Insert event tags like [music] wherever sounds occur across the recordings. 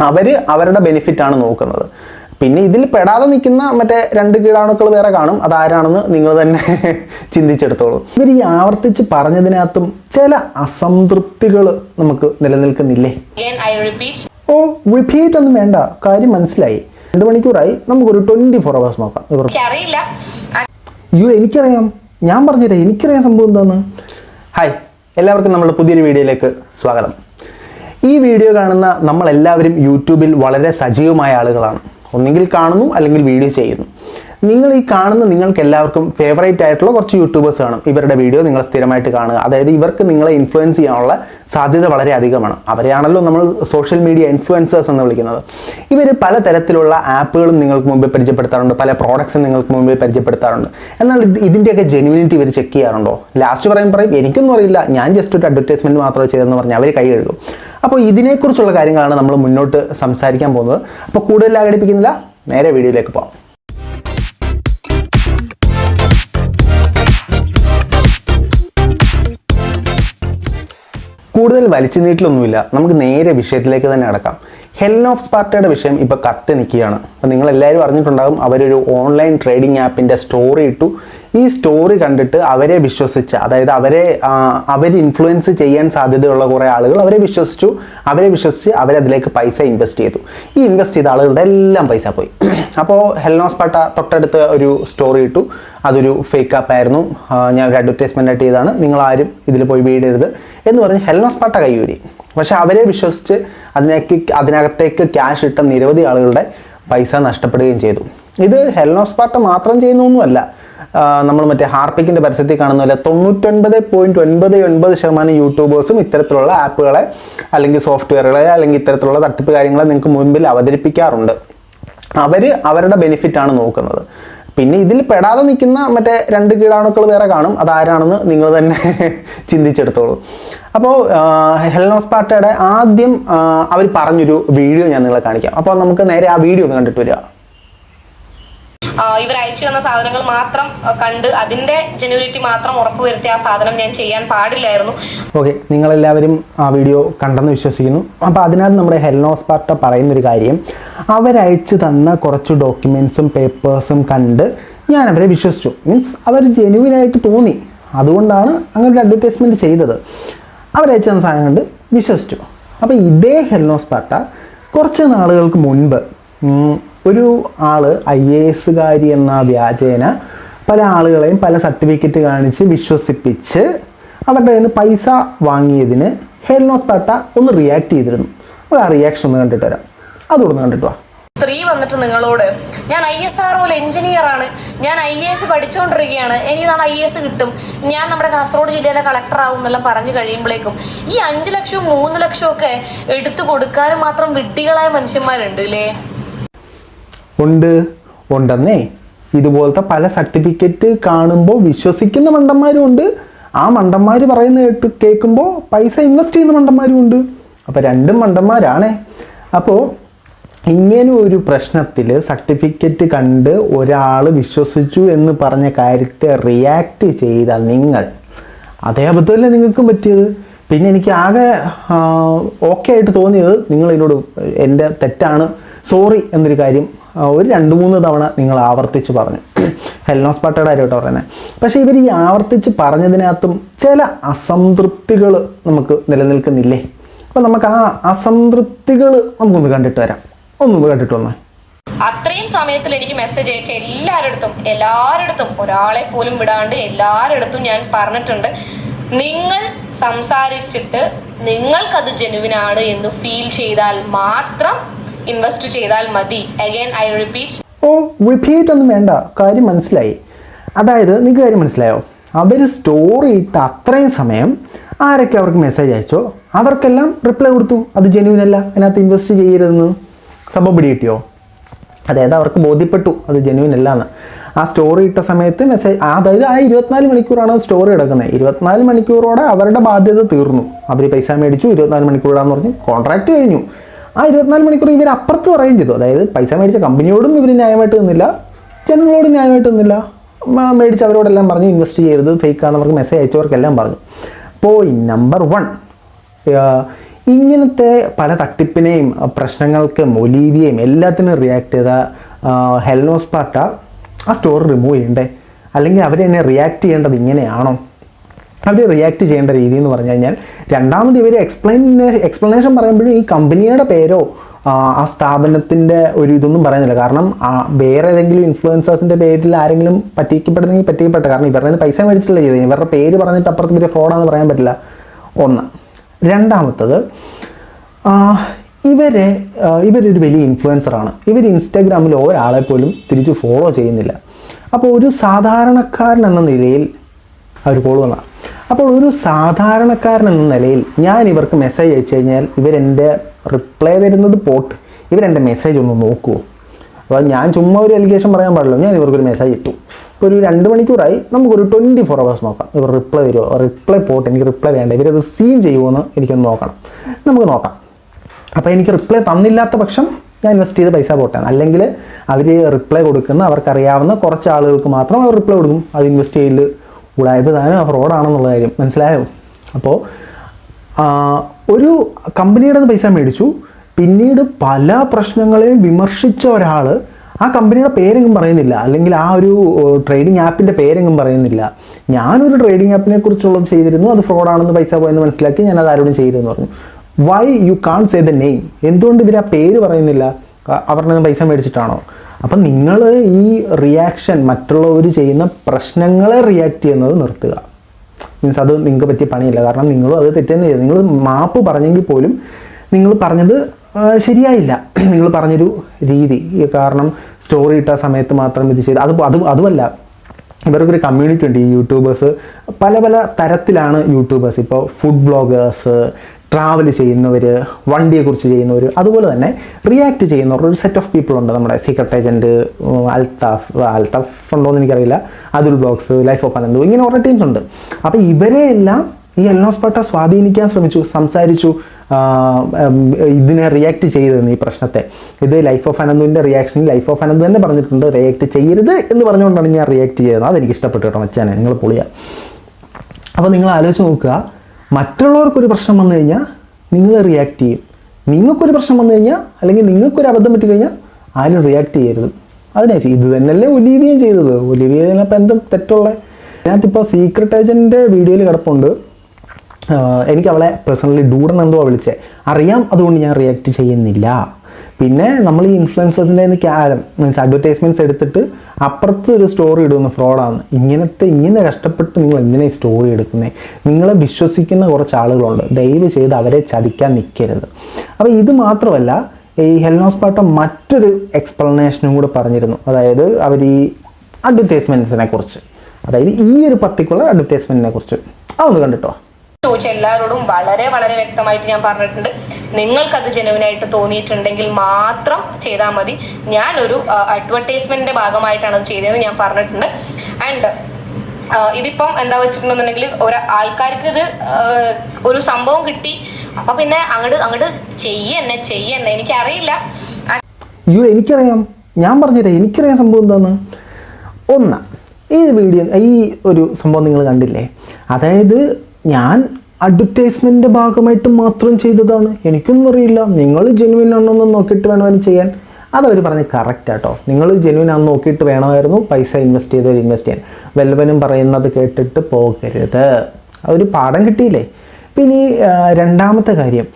അവർ അവരുടെ ബെനിഫിറ്റാണ് നോക്കുന്നത്. പിന്നെ ഇതിൽ പെടാതെ നിൽക്കുന്ന മറ്റേ രണ്ട് കീടാണുക്കൾ വേറെ കാണും. അതാരാണെന്ന് നിങ്ങൾ തന്നെ [laughs] ചിന്തിച്ചെടുത്തോളൂ. ഇവർ ഈ ആവർത്തിച്ച് പറഞ്ഞതിനകത്തും ചില അസംതൃപ്തികൾ നമുക്ക് നിലനിൽക്കുന്നില്ലേ? ഓ റിപ്പീറ്റ് ഒന്നും വേണ്ട. കാര്യം മനസ്സിലായി. രണ്ട് മണിക്കൂറായി. നമുക്കൊരു ട്വന്റി ഫോർ അവേഴ്സ് നോക്കാം അയ്യോ എനിക്കറിയാം. ഞാൻ പറഞ്ഞുതരാം. എനിക്കറിയാം സംഭവം എന്താണെന്ന് ഹായ് എല്ലാവർക്കും നമ്മുടെ പുതിയൊരു വീഡിയോയിലേക്ക് സ്വാഗതം. ഈ വീഡിയോ കാണുന്ന നമ്മളെല്ലാവരും യൂട്യൂബിൽ വളരെ സജീവമായ ആളുകളാണ്. ഒന്നെങ്കിൽ കാണുന്നു അല്ലെങ്കിൽ വീഡിയോ ചെയ്യുന്നു. നിങ്ങൾ ഈ കാണുന്ന നിങ്ങൾക്ക് എല്ലാവർക്കും ഫേവറേറ്റ് ആയിട്ടുള്ള കുറച്ച് യൂട്യൂബേഴ്സ് കാണും ഇവരുടെ വീഡിയോ നിങ്ങൾ സ്ഥിരമായിട്ട് കാണുക. അതായത് ഇവർക്ക് നിങ്ങളെ ഇൻഫ്ലുവൻസ് ചെയ്യാനുള്ള സാധ്യത വളരെ അധികമാണ്. അവരെയാണല്ലോ നമ്മൾ സോഷ്യൽ മീഡിയ ഇൻഫ്ലുവൻസേഴ്സ് എന്ന് വിളിക്കുന്നത്. ഇവർ പല തരത്തിലുള്ള ആപ്പുകളും നിങ്ങൾക്ക് മുമ്പിൽ പരിചയപ്പെടുത്താറുണ്ട്. പല പ്രോഡക്ട്സും നിങ്ങൾക്ക് മുമ്പിൽ പരിചയപ്പെടുത്താറുണ്ട്. എന്നാൽ ഇത് ഇതിന്റെയൊക്കെ ജെനുവിനിറ്റി ഇവർ ചെക്ക് ചെയ്യാറുണ്ടോ? ലാസ്റ്റ് പറയും പറയും എനിക്കൊന്നും അറിയില്ല. ഞാൻ ജസ്റ്റ് ഒരു അഡ്വർടൈസ്മെന്റ് മാത്രമേ ചെയ്തെന്ന് പറഞ്ഞാൽ അവർ കൈ കഴുകും. അപ്പോൾ ഇതിനെക്കുറിച്ചുള്ള കാര്യങ്ങളാണ് നമ്മൾ മുന്നോട്ട് സംസാരിക്കാൻ പോകുന്നത്. അപ്പോൾ കൂടുതൽ ആഘടിപ്പിക്കുന്നില്ല നേരെ വീഡിയോയിലേക്ക് പോകാം കൂടുതൽ വലിച്ചു നീട്ടിലൊന്നുമില്ല നമുക്ക് നേരെ വിഷയത്തിലേക്ക് തന്നെ അടക്കാം. ഹെലൻ ഓഫ് സ്പാർട്ടയുടെ വിഷയം ഇപ്പോൾ കത്തി നിൽക്കുകയാണ്. അപ്പോൾ നിങ്ങളെല്ലാവരും അറിഞ്ഞിട്ടുണ്ടാകും അവരൊരു ഓൺലൈൻ ട്രേഡിംഗ് ആപ്പിന്റെ സ്റ്റോറി ഇട്ടു. ഈ സ്റ്റോറി കണ്ടിട്ട് അവരെ വിശ്വസിച്ച അതായത് അവരെ അവർ ഇൻഫ്ലുവൻസ് ചെയ്യാൻ സാധ്യതയുള്ള കുറേ ആളുകൾ അവരെ വിശ്വസിച്ചു. അവരെ വിശ്വസിച്ച് അവരതിലേക്ക് പൈസ ഇൻവെസ്റ്റ് ചെയ്തു. ഈ ഇൻവെസ്റ്റ് ചെയ്ത ആളുകളുടെ എല്ലാം പൈസ പോയി. [clears throat] അപ്പോൾ ഹെൽനോസ് പാട്ട തൊട്ടടുത്ത് ഒരു സ്റ്റോറി ഇട്ടു. അതൊരു ഫേക്ക് ആപ്പായിരുന്നു ഞാൻ ഒരു അഡ്വർടൈസ്മെന്റ് ആയിട്ട് ചെയ്താണ് നിങ്ങൾ ആരും ഇതിൽ പോയി വീടരുത് എന്ന് പറഞ്ഞ് ഹെൽനോസ് പാട്ട കൈയൂരി. പക്ഷേ അവരെ വിശ്വസിച്ച് അതിനേക്ക് അതിനകത്തേക്ക് ക്യാഷ് ഇട്ട നിരവധി ആളുകളുടെ പൈസ നഷ്ടപ്പെടുകയും ചെയ്തു. ഇത് ഹെൽനോസ് പാട്ട മാത്രം ചെയ്യുന്നൊന്നുമല്ല നമ്മൾ മറ്റേ ഹാർപ്പിക്കിന്റെ പരസ്യത്തിൽ കാണുന്ന പോലെ തൊണ്ണൂറ്റൊൻപത് പോയിന്റ് ഒൻപത് ഒൻപത് ശതമാനം യൂട്യൂബേഴ്സും ഇത്തരത്തിലുള്ള ആപ്പുകളെ അല്ലെങ്കിൽ സോഫ്റ്റ്വെയറുകളെ അല്ലെങ്കിൽ ഇത്തരത്തിലുള്ള തട്ടിപ്പ് കാര്യങ്ങളെ നിങ്ങൾക്ക് മുൻപിൽ അവതരിപ്പിക്കാറുണ്ട്. അവർ അവരുടെ ബെനിഫിറ്റാണ് നോക്കുന്നത്. പിന്നെ ഇതിൽ പെടാതെ നിൽക്കുന്ന മറ്റേ രണ്ട് കീടാണുക്കൾ വേറെ കാണും. അതാരാണെന്ന് നിങ്ങൾ തന്നെ [laughs] ചിന്തിച്ചെടുത്തോളൂ. അപ്പോൾ ഹെൽനോസ് പാട്ടയുടെ ആദ്യം അവർ പറഞ്ഞൊരു വീഡിയോ ഞാൻ നിങ്ങളെ കാണിക്കാം. അപ്പോൾ നമുക്ക് നേരെ ആ വീഡിയോ ഒന്ന് കണ്ടിട്ട് വരിക. ഇവർ അയച്ചു തന്ന സാധനങ്ങൾ മാത്രം കണ്ട് അതിന്റെ ജെനുവിനിറ്റി മാത്രം ഉറപ്പുവരുത്തി ആ സാധനം ഞാൻ ചെയ്യാൻ പാടില്ലായിരുന്നു. ഓക്കെ നിങ്ങളെല്ലാവരും ആ വീഡിയോ കണ്ടെന്ന് വിശ്വസിക്കുന്നു. അപ്പോൾ അതിനകത്ത് നമ്മുടെ ഹെൽനോസ് പാർട്ട പറയുന്നൊരു കാര്യം അവരയച്ചു തന്ന കുറച്ച് ഡോക്യുമെന്റ്സും പേപ്പേഴ്സും കണ്ട് ഞാൻ അവരെ വിശ്വസിച്ചു. മീൻസ് അവർ ജെനുവിനായിട്ട് തോന്നി. അതുകൊണ്ടാണ് അങ്ങനെ ഒരു അഡ്വർടൈസ്മെന്റ് ചെയ്തത്. അവരയച്ചു തന്ന സാധനം കണ്ട് വിശ്വസിച്ചു. അപ്പോൾ ഇതേ ഹെൽനോസ് പാർട്ട കുറച്ച് നാളുകൾക്ക് മുൻപ് ഒരു ആൾ ഐ എ എസുകാരി എന്ന വ്യാജേന പല ആളുകളെയും പല സർട്ടിഫിക്കറ്റ് കാണിച്ച് വിശ്വസിപ്പിച്ച് അവരുടെ കയ്യിൽ നിന്ന് പൈസ വാങ്ങിയതിന് ഹെൽനോസ് പാട്ട ഒന്ന് റിയാക്ട് ചെയ്തിരുന്നു. അപ്പോൾ ആ റിയാക്ഷൻ ഒന്ന് കണ്ടിട്ട് വരാം. അതുകൊണ്ട് കണ്ടിട്ട് വാ. സ്ത്രീ വന്നിട്ട് നിങ്ങളോട് ഞാൻ ഐ എസ് ആർ എഞ്ചിനീയർ ആണ്. ഞാൻ ഐ എ എസ് പഠിച്ചുകൊണ്ടിരിക്കുകയാണ് എനിക്ക് നാളെ ഐ എസ് കിട്ടും. ഞാൻ നമ്മുടെ കാസർഗോഡ് ജില്ലയിലെ കളക്ടർ ആവും എന്നെല്ലാം പറഞ്ഞു കഴിയുമ്പോഴേക്കും ഈ അഞ്ചു ലക്ഷവും മൂന്ന് ലക്ഷവും ഒക്കെ എടുത്തു കൊടുക്കാനും മാത്രം വിഡ്ഢികളായ മനുഷ്യന്മാരുണ്ട് അല്ലേ ഉണ്ട് ഉണ്ടെന്നേ. ഇതുപോലത്തെ പല സർട്ടിഫിക്കറ്റ് കാണുമ്പോൾ വിശ്വസിക്കുന്ന മണ്ടന്മാരും ഉണ്ട്. ആ മണ്ടന്മാർ പറയുന്ന കേട്ട് കേൾക്കുമ്പോൾ പൈസ ഇൻവെസ്റ്റ് ചെയ്യുന്ന മണ്ടന്മാരും ഉണ്ട്. അപ്പോൾ രണ്ടും മണ്ടന്മാരാണേ. അപ്പോൾ ഇങ്ങനെ ഒരു പ്രശ്നത്തിൽ സർട്ടിഫിക്കറ്റ് കണ്ട് ഒരാൾ വിശ്വസിച്ചു എന്ന് പറഞ്ഞ കാര്യത്തെ റിയാക്ട് ചെയ്ത നിങ്ങൾ അതേ അബദ്ധമല്ലേ നിങ്ങൾക്കും പറ്റിയത്? പിന്നെ എനിക്ക് ആകെ ഓക്കെ ആയിട്ട് തോന്നിയത് നിങ്ങൾ ഇതിനോട് എന്റെ തെറ്റാണ് സോറി എന്നൊരു കാര്യം ഒരു രണ്ട് മൂന്ന് തവണ നിങ്ങൾ ആവർത്തിച്ച് പറഞ്ഞു. ഹെൽനോസ് പാട്ടയുടെ കാര്യമായിട്ട് പറയുന്നത് പക്ഷേ ഇവർ ഈ ആവർത്തിച്ച് പറഞ്ഞതിനകത്തും ചില അസംതൃപ്തികൾ നമുക്ക് നിലനിൽക്കുന്നില്ലേ? അപ്പം നമുക്ക് ആ അസംതൃപ്തികൾ നമുക്കൊന്ന് കണ്ടിട്ട് വരാം. ഒന്നൊന്ന് കണ്ടിട്ട് വന്നേ അത്രയും സമയത്തിൽ എനിക്ക് മെസ്സേജ് അയച്ച എല്ലാവരുടെ അടുത്തും എല്ലാവരുടെ അടുത്തും ഒരാളെ പോലും വിടാണ്ട് എല്ലാവരടുത്തും ഞാൻ പറഞ്ഞിട്ടുണ്ട്. നിങ്ങൾ സംസാരിച്ചിട്ട് നിങ്ങൾക്കത് ജെനുവിനാണ് എന്ന് ഫീൽ ചെയ്താൽ മാത്രം ഇൻവെസ്റ്റ് ചെയ്താൽ മതി. Again I repeat oh repeat ഒന്നും വേണ്ട. കാര്യം മനസ്സിലായി. അതായത് നിങ്ങൾക്ക് കാര്യം മനസ്സിലായോ? അവർ സ്റ്റോറി ഇട്ട അത്രയും സമയം ആരൊക്കെ അവർക്ക് മെസ്സേജ് അയച്ചോ അവർക്കെല്ലാം റിപ്ലൈ കൊടുത്തു. അത് ജെനുവിൻ അല്ല. അതിനകത്ത് ഇൻവെസ്റ്റ് ചെയ്യരുതെന്ന്. സംഭവം പിടി കിട്ടിയോ അതായത് അവർക്ക് ബോധ്യപ്പെട്ടു. അത് ജെനുവിൻ അല്ല എന്ന് ആ സ്റ്റോറി ഇട്ട സമയത്ത് മെസ്സേജ് അതായത് ആ ഇരുപത്തിനാല് മണിക്കൂറാണ് സ്റ്റോറി എടുക്കുന്നത്. ഇരുപത്തിനാല് മണിക്കൂറോടെ അവരുടെ ബാധ്യത തീർന്നു. അവർ പൈസ മേടിച്ചു ഇരുപത്തിനാല് മണിക്കൂറാന്ന് പറഞ്ഞു കോൺട്രാക്ട് കഴിഞ്ഞു. ആ ഇരുപത്തിനാല് മണിക്കൂർ ഇവർ അപ്പുറത്ത് പറയുകയും ചെയ്തു. അതായത് പൈസ മേടിച്ച കമ്പനിയോടും ഇവർ ന്യായമായിട്ട് നിന്നില്ല ജനങ്ങളോട് ന്യായമായിട്ട് നിന്നില്ല. മേടിച്ച് അവരോടെല്ലാം പറഞ്ഞു ഇൻവെസ്റ്റ് ചെയ്യരുത് ഫേക്കാന്ന് അവർക്ക് മെസ്സേജ് അയച്ചവർക്കെല്ലാം പറഞ്ഞു. പോയിന്റ് നമ്പർ വൺ ഇങ്ങനത്തെ പല തട്ടിപ്പിനെയും പ്രശ്നങ്ങൾക്ക് ഒലീവിയെയും എല്ലാത്തിനും റിയാക്ട് ചെയ്ത ഹെൽനോസ് പാർട്ട ആ സ്റ്റോറി റിമൂവ് ചെയ്യണ്ടേ? അല്ലെങ്കിൽ അവർ എന്നെ റിയാക്ട് ചെയ്യേണ്ടത് ഇങ്ങനെയാണോ? അവർ റിയാക്ട് ചെയ്യേണ്ട രീതി എന്ന് പറഞ്ഞു കഴിഞ്ഞാൽ രണ്ടാമത് ഇവർ എക്സ്പ്ലെയിൻ എക്സ്പ്ലനേഷൻ പറയുമ്പോഴും ഈ കമ്പനിയുടെ പേരോ ആ, സ്ഥാപനത്തിന്റെ ഒരു ഇതൊന്നും പറയുന്നില്ല. കാരണം വേറെ ഏതെങ്കിലും ഇൻഫ്ലുവൻസേഴ്സിന്റെ പേരിൽ ആരെങ്കിലും പറ്റിക്കപ്പെടുന്നെങ്കിൽ പറ്റിക്കപ്പെട്ട കാരണം ഇവരുടെ പൈസ മേടിച്ചിട്ടില്ല ചെയ്തത്. ഇവരുടെ പേര് പറഞ്ഞിട്ട് അപ്പുറത്ത് ഇവർ ഫ്രോഡാണെന്ന് പറയാൻ പറ്റില്ല. ഒന്ന്. രണ്ടാമത്തത് ഇവരെ ഇവരൊരു വലിയ ഇൻഫ്ലുവൻസറാണ് ഇവർ ഇൻസ്റ്റാഗ്രാമിൽ ഒരാളെ പോലും തിരിച്ച് ഫോളോ ചെയ്യുന്നില്ല. അപ്പോൾ ഒരു സാധാരണക്കാരൻ എന്ന നിലയിൽ അവർ ഫോളോ വന്ന. അപ്പോൾ ഒരു സാധാരണക്കാരൻ എന്ന നിലയിൽ ഞാൻ ഇവർക്ക് മെസ്സേജ് അയച്ചു കഴിഞ്ഞാൽ ഇവരെന്റെ റിപ്ലൈ തരുന്നത് പോട്ട്. ഇവരെന്റെ മെസ്സേജ് ഒന്ന് നോക്കുമോ അപ്പോൾ ഞാൻ ചുമ്മാ ഒരു അലിഗേഷൻ പറയാൻ പാടില്ല. ഞാൻ ഇവർക്കൊരു മെസ്സേജ് ഇട്ടു. ഇപ്പോൾ ഒരു രണ്ട് മണിക്കൂറായി നമുക്കൊരു ട്വന്റി ഫോർ അവേഴ്സ് നോക്കാം. ഇവർ റിപ്ലൈ തരുമോ റിപ്ലൈ പോട്ട്. എനിക്ക് റിപ്ലൈ വേണ്ട. ഇവരത് സീൻ ചെയ്യുമോ എന്ന് എനിക്കൊന്ന് നോക്കണം. നമുക്ക് നോക്കാം. അപ്പോൾ എനിക്ക് റിപ്ലൈ തന്നില്ലാത്ത പക്ഷം ഞാൻ ഇൻവെസ്റ്റ് ചെയ്ത് പൈസ പോട്ടാണ് അല്ലെങ്കിൽ അവർ റിപ്ലൈ കൊടുക്കുന്ന അവർക്കറിയാവുന്ന കുറച്ച് ആളുകൾക്ക് മാത്രം അവർ റിപ്ലൈ കൊടുക്കും. അത് ഇൻവെസ്റ്റ് ചെയ്യൽ ഉടായ്പ താനും ഫ്രോഡാണെന്നുള്ള കാര്യം. മനസ്സിലായോ? അപ്പോൾ ഒരു കമ്പനിയുടെ നിന്ന് പൈസ മേടിച്ചു. പിന്നീട് പല പ്രശ്നങ്ങളെയും വിമർശിച്ച ഒരാൾ ആ കമ്പനിയുടെ പേരെങ്കിലും പറയുന്നില്ല. അല്ലെങ്കിൽ ആ ഒരു ട്രേഡിംഗ് ആപ്പിന്റെ പേരെങ്കിലും പറയുന്നില്ല. ഞാനൊരു ട്രേഡിംഗ് ആപ്പിനെ കുറിച്ചുള്ളത് ചെയ്തിരുന്നു. അത് ഫ്രോഡാണെന്ന് പൈസ പോയെന്ന് മനസ്സിലാക്കി ഞാൻ അത് ആരോടും ചെയ്തെന്ന് പറഞ്ഞു. Why you can say the name എന്തുകൊണ്ട് ഇവർ ആ പേര് പറയുന്നില്ല? അവരുടെ പൈസ മേടിച്ചിട്ടാണോ? അപ്പം നിങ്ങൾ ഈ റിയാക്ഷൻ മറ്റുള്ളവർ ചെയ്യുന്ന പ്രശ്നങ്ങളെ റിയാക്ട് ചെയ്യുന്നത് നിർത്തുക. മീൻസ് അത് നിങ്ങൾക്ക് പറ്റിയ പണിയില്ല. കാരണം നിങ്ങളും അത് തെറ്റെന്ന് ചെയ്തു നിങ്ങൾ മാപ്പ് പറഞ്ഞെങ്കിൽ പോലും നിങ്ങൾ പറഞ്ഞത് ശരിയായില്ല. [clears throat] നിങ്ങൾ പറഞ്ഞൊരു രീതി. കാരണം സ്റ്റോറി ഇട്ട സമയത്ത് മാത്രം ഇത് ചെയ്ത് അത് അത് അതുമല്ല. ഇവർക്കൊരു കമ്മ്യൂണിറ്റി ഉണ്ട് ഈ യൂട്യൂബേഴ്സ് പല പല തരത്തിലാണ് യൂട്യൂബേഴ്സ് ഇപ്പോൾ ഫുഡ് ബ്ലോഗേഴ്സ് ട്രാവൽ ചെയ്യുന്നവർ വണ്ടിയെക്കുറിച്ച് ചെയ്യുന്നവർ അതുപോലെ തന്നെ റിയാക്ട് ചെയ്യുന്നവർ ഒരു സെറ്റ് ഓഫ് പീപ്പിൾ ഉണ്ട് നമ്മുടെ സീക്രട്ട് ഏജന്റ് അൽത്താഫ് അൽത്താഫ് ഉണ്ടോ എന്ന് എനിക്കറിയില്ല. Athul blocks life of Ananthu ഇങ്ങനെ കുറേ ടീംസ് ഉണ്ട്. അപ്പോൾ ഇവരെ എല്ലാം ഈ എൽനോസ് പട്ട സ്വാധീനിക്കാൻ ശ്രമിച്ചു സംസാരിച്ചു ഇതിനെ റിയാക്ട് ചെയ്തതെന്ന് ഈ പ്രശ്നത്തെ. ഇത് ലൈഫ് ഓഫ് അനന്തുവിന്റെ റിയാക്ഷൻ ലൈഫ് ഓഫ് അനന്ദു തന്നെ പറഞ്ഞിട്ടുണ്ട് റിയാക്ട് ചെയ്യരുത് എന്ന് പറഞ്ഞുകൊണ്ടാണ് ഞാൻ റിയാക്ട് ചെയ്തത്. അതെനിക്ക് ഇഷ്ടപ്പെട്ടു കേട്ടോ മച്ചാനെ നിങ്ങൾ പൊളിയാ. അപ്പോൾ നിങ്ങൾ ആലോചിച്ച് നോക്കുക മറ്റുള്ളവർക്കൊരു പ്രശ്നം വന്നു കഴിഞ്ഞാൽ നിങ്ങൾ റിയാക്ട് ചെയ്യും. നിങ്ങൾക്കൊരു പ്രശ്നം വന്നു കഴിഞ്ഞാൽ അല്ലെങ്കിൽ നിങ്ങൾക്കൊരു അബദ്ധം പറ്റി കഴിഞ്ഞാൽ ആരും റിയാക്ട് ചെയ്യരുത്. അതിനെ ഇത് തന്നെയല്ലേ ഒലിവിയും ചെയ്തത്. ഒലിവിയതിനപ്പം എന്തും തെറ്റുള്ള? ഞാനിപ്പോൾ സീക്രട്ട് ഏജന്റിന്റെ വീഡിയോയിൽ കിടപ്പുണ്ട്. എനിക്ക് അവളെ പേഴ്സണലി ഡൂടെന്നെന്തോ വിളിച്ചേ. അറിയാം അതുകൊണ്ട് ഞാൻ റിയാക്ട് ചെയ്യുന്നില്ല. പിന്നെ നമ്മൾ ഈ ഇൻഫ്ലുവൻസേഴ്സിന്റെ നിന്ന് ക്യാരം മീൻസ് അഡ്വർടൈസ്മെന്റ്സ് എടുത്തിട്ട് അപ്പുറത്ത് ഒരു സ്റ്റോറി ഇടുന്ന ഫ്രോഡാണ് ഇങ്ങനത്തെ ഇങ്ങനെ കഷ്ടപ്പെട്ട് നിങ്ങൾ എങ്ങനെ ഈ സ്റ്റോറി എടുക്കുന്നത് നിങ്ങളെ വിശ്വസിക്കുന്ന കുറച്ച് ആളുകളുണ്ട്. ദയവ് ചെയ്ത് അവരെ ചതിക്കാൻ നിൽക്കരുത് അപ്പോൾ ഇത് മാത്രമല്ല ഈ ഹെൽനോസ് പാട്ട മറ്റൊരു എക്സ്പ്ലനേഷനും കൂടെ പറഞ്ഞിരുന്നു. അതായത് അവർ ഈ അഡ്വർടൈസ്മെന്റ്സിനെ കുറിച്ച്. അതായത് ഈ ഒരു പർട്ടിക്കുലർ അഡ്വർടൈസ്മെന്റിനെ കുറിച്ച്. അതൊന്ന് കണ്ടിട്ടോ? ചോദിച്ച എല്ലാവരോടും വളരെ വളരെ വ്യക്തമായിട്ട് ഞാൻ പറഞ്ഞിട്ടുണ്ട്. നിങ്ങൾക്കത് ജനുവിനായിട്ട് തോന്നിയിട്ടുണ്ടെങ്കിൽ മാത്രം ചെയ്താൽ മതി. ഞാൻ ഒരു അഡ്വർടൈസ്മെന്റിന്റെ ഭാഗമായിട്ടാണ് അത് ചെയ്തതെന്ന് ഞാൻ പറഞ്ഞിട്ടുണ്ട്. ആൻഡ് ഇതിപ്പം എന്താ വെച്ചിട്ടുണ്ടെന്നുണ്ടെങ്കിൽ ഒരു ആൾക്കാർക്ക് ഇത് ഒരു സംഭവം കിട്ടി. അപ്പൊ പിന്നെ അങ്ങോട്ട് അങ്ങോട്ട് ചെയ്യന്നെ ചെയ്യന്നെ എനിക്കറിയില്ല. അയ്യോ എനിക്കറിയാം. ഞാൻ പറഞ്ഞുതരാം എനിക്കറിയാം സംഭവം എന്താന്ന്? ഒന്ന് ഈ വീഡിയോ ഈ ഒരു സംഭവം നിങ്ങൾ കണ്ടില്ലേ? അതായത് ഞാൻ അഡ്വർടൈസ്മെന്റിന്റെ ഭാഗമായിട്ട് മാത്രം ചെയ്തതാണ്. എനിക്കൊന്നും അറിയില്ല. നിങ്ങൾ ജെനുവിൻ ആണെന്ന് നോക്കിയിട്ട് വേണമെന്ന് ചെയ്യാൻ. അതവർ പറഞ്ഞ് കറക്റ്റ് ആട്ടോ. നിങ്ങൾ ജെനുവിൻ ആണെന്ന് നോക്കിയിട്ട് വേണമായിരുന്നു പൈസ ഇൻവെസ്റ്റ് ചെയ്ത് ഇൻവെസ്റ്റ് ചെയ്യാൻ. വെല്ലവനും പറയുന്നത് കേട്ടിട്ട് പോകരുത്. അതൊരു പാഠം കിട്ടിയില്ലേ? പിന്നെ രണ്ടാമത്തെ കാര്യം.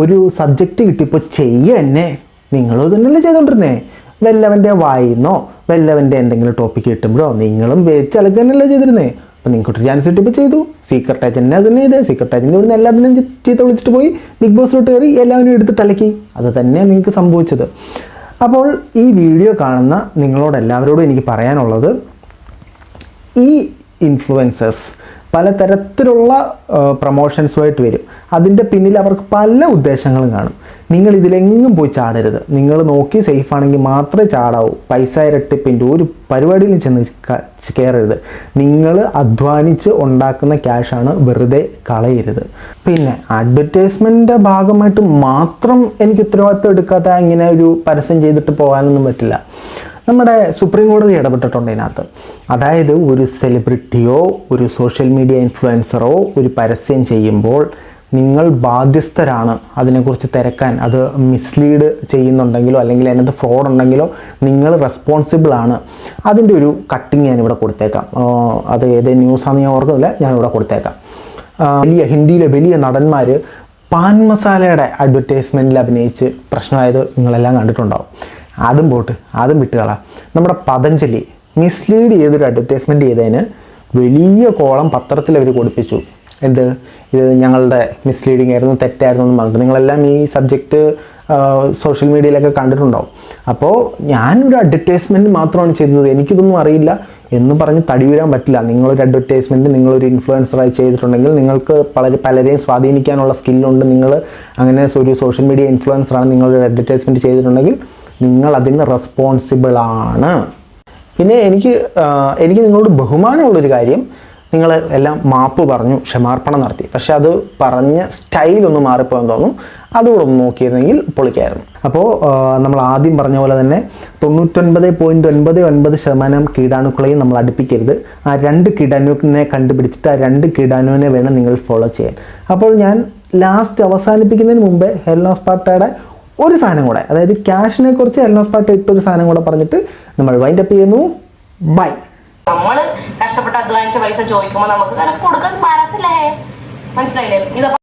ഒരു സബ്ജക്റ്റ് കിട്ടിയപ്പോൾ ചെയ്യുക തന്നെ നിങ്ങളും തന്നെയല്ലേ ചെയ്തുകൊണ്ടിരുന്നേ വല്ലവന്റെ വായിന്നോ വല്ലവന്റെ എന്തെങ്കിലും ടോപ്പിക് കിട്ടുമ്പോഴോ നിങ്ങളും വെച്ച് അലക്കന്നല്ലേ ചെയ്തിരുന്നേ? അപ്പം നിങ്ങൾക്ക് ചാൻസ് കിട്ടിയപ്പോൾ ചെയ്തു. സീക്രട്ട് ഏജന്റിനെ അത് തന്നെ ചെയ്തേ. സീക്രട്ട് ഏജന്റ് ഇവിടുന്ന് എല്ലാത്തിനും ചീത്ത വിളിച്ചിട്ട് പോയി. ബിഗ് ബോസിലോട്ട് കയറി എല്ലാവരും എടുത്തിട്ട് അലക്കി. അത് തന്നെയാണ് നിങ്ങൾക്ക് സംഭവിച്ചത്. അപ്പോൾ ഈ വീഡിയോ കാണുന്ന നിങ്ങളോട് എല്ലാവരോടും എനിക്ക് പറയാനുള്ളത് ഈ ഇൻഫ്ലുവൻസേഴ്സ് പലതരത്തിലുള്ള പ്രൊമോഷൻസുമായിട്ട് വരും. അതിന്റെ പിന്നിൽ അവർക്ക് പല ഉദ്ദേശങ്ങളും കാണും. നിങ്ങൾ ഇതിലെങ്ങും പോയി ചാടരുത്. നിങ്ങൾ നോക്കി സേഫ് ആണെങ്കിൽ മാത്രമേ ചാടാവൂ. പൈസ ഇരട്ടിപ്പിന്റെ ഒരു പരിപാടിയിൽ ചെന്ന് കയറരുത് നിങ്ങൾ അധ്വാനിച്ച് ഉണ്ടാക്കുന്ന ക്യാഷാണ് വെറുതെ കളയരുത്. പിന്നെ അഡ്വർടൈസ്മെന്റിന്റെ ഭാഗമായിട്ട് മാത്രം എനിക്ക് ഉത്തരവാദിത്വം എടുക്കാത്ത ഇങ്ങനെ ഒരു പരസ്യം ചെയ്തിട്ട് പോകാനൊന്നും പറ്റില്ല. നമ്മുടെ സുപ്രീം കോടതി ഇടപെട്ടിട്ടുണ്ട് ഇതിനകത്ത്. അതായത് ഒരു സെലിബ്രിറ്റിയോ ഒരു സോഷ്യൽ മീഡിയ ഇൻഫ്ലുവൻസറോ ഒരു പരസ്യം ചെയ്യുമ്പോൾ നിങ്ങൾ ബാധ്യസ്ഥരാണ് അതിനെക്കുറിച്ച് തിരക്കാൻ. അത് മിസ്ലീഡ് ചെയ്യുന്നുണ്ടെങ്കിലോ അല്ലെങ്കിൽ അതിനകത്ത് ഫ്രോഡ് ഉണ്ടെങ്കിലോ നിങ്ങൾ റെസ്പോൺസിബിൾ ആണ്. അതിന്റെ ഒരു കട്ടിങ് ഞാനിവിടെ കൊടുത്തേക്കാം. അത് ഏത് ന്യൂസാണെന്ന് ഞാൻ ഓർക്കുന്നില്ല ഞാനിവിടെ കൊടുത്തേക്കാം. വലിയ ഹിന്ദിയിലെ വലിയ നടന്മാർ പാൻ മസാലയുടെ അഡ്വർടൈസ്മെന്റിൽ അഭിനയിച്ച് പ്രശ്നമായത് നിങ്ങളെല്ലാം കണ്ടിട്ടുണ്ടാവും. അതും പോട്ട് അതും വിട്ടുകളാം നമ്മുടെ പതഞ്ജലി മിസ്ലീഡ് ചെയ്തൊരു അഡ്വർടൈസ്മെന്റ് ചെയ്തതിന് വലിയ കോളം പത്രത്തിൽ അവർ കൊടുപ്പിച്ചു. എന്ത്? ഇത് ഞങ്ങളുടെ മിസ്ലീഡിങ് ആയിരുന്നു തെറ്റായിരുന്നു എന്ന് പറഞ്ഞിട്ട്. നിങ്ങളെല്ലാം ഈ സബ്ജക്റ്റ് സോഷ്യൽ മീഡിയയിലൊക്കെ കണ്ടിട്ടുണ്ടാവും. അപ്പോൾ ഞാനൊരു അഡ്വർടൈസ്മെന്റ് മാത്രമാണ് ചെയ്തത്. എനിക്കിതൊന്നും അറിയില്ല എന്ന് പറഞ്ഞ് തടി വരാൻ പറ്റില്ല. നിങ്ങളൊരു അഡ്വർടൈസ്മെന്റ് നിങ്ങളൊരു ഇൻഫ്ലുവൻസറായി ചെയ്തിട്ടുണ്ടെങ്കിൽ നിങ്ങൾക്ക് പല പലരെയും സ്വാധീനിക്കാനുള്ള സ്കില്ലുണ്ട് നിങ്ങൾ അങ്ങനെ ഒരു സോഷ്യൽ മീഡിയ ഇൻഫ്ലുവൻസറാണ് നിങ്ങളൊരു അഡ്വർടൈസ്മെന്റ് ചെയ്തിട്ടുണ്ടെങ്കിൽ നിങ്ങൾ അതിന് റെസ്പോൺസിബിളാണ് പിന്നെ എനിക്ക് എനിക്ക് നിങ്ങളോട് ബഹുമാനമുള്ളൊരു കാര്യം നിങ്ങൾ എല്ലാം മാപ്പ് പറഞ്ഞു ക്ഷമാർപ്പണം നടത്തി. പക്ഷേ അത് പറഞ്ഞ സ്റ്റൈലൊന്ന് മാറിപ്പോയെന്ന് തോന്നുന്നു. അതുകൂടെ ഒന്ന് നോക്കിയിരുന്നെങ്കിൽ പൊളിക്കായിരുന്നു. അപ്പോൾ നമ്മൾ ആദ്യം പറഞ്ഞ പോലെ തന്നെ തൊണ്ണൂറ്റൊൻപത് പോയിന്റ് ഒൻപത് ഒൻപത് ശതമാനം കീടാണുക്കളെയും നമ്മൾ അടുപ്പിക്കരുത്. ആ രണ്ട് കീടാണുവിനെ കണ്ടുപിടിച്ചിട്ട് ആ രണ്ട് കീടാണുവിനെ വേണം നിങ്ങൾ ഫോളോ ചെയ്യാൻ. അപ്പോൾ ഞാൻ ലാസ്റ്റ് അവസാനിപ്പിക്കുന്നതിന് മുമ്പേ ഹെൽനോസ് പാർട്ടയുടെ ഒരു സാധനം കൂടെ അതായത് ക്യാഷിനെ കുറിച്ച് ഹെൽനോസ് പാർട്ട ഇട്ടൊരു സാധനം കൂടെ പറഞ്ഞിട്ട് നമ്മൾ വൈൻഡപ്പ് ചെയ്യുന്നു. ബൈ നമ്മൾ കഷ്ടപ്പെട്ട് അധ്വാനിച്ച പൈസ ചോദിക്കുമ്പോൾ നമുക്ക് കൊടുക്കാൻ മനസ്സിലായേ മനസ്സിലായില്ലേ? ഇതപ്പോ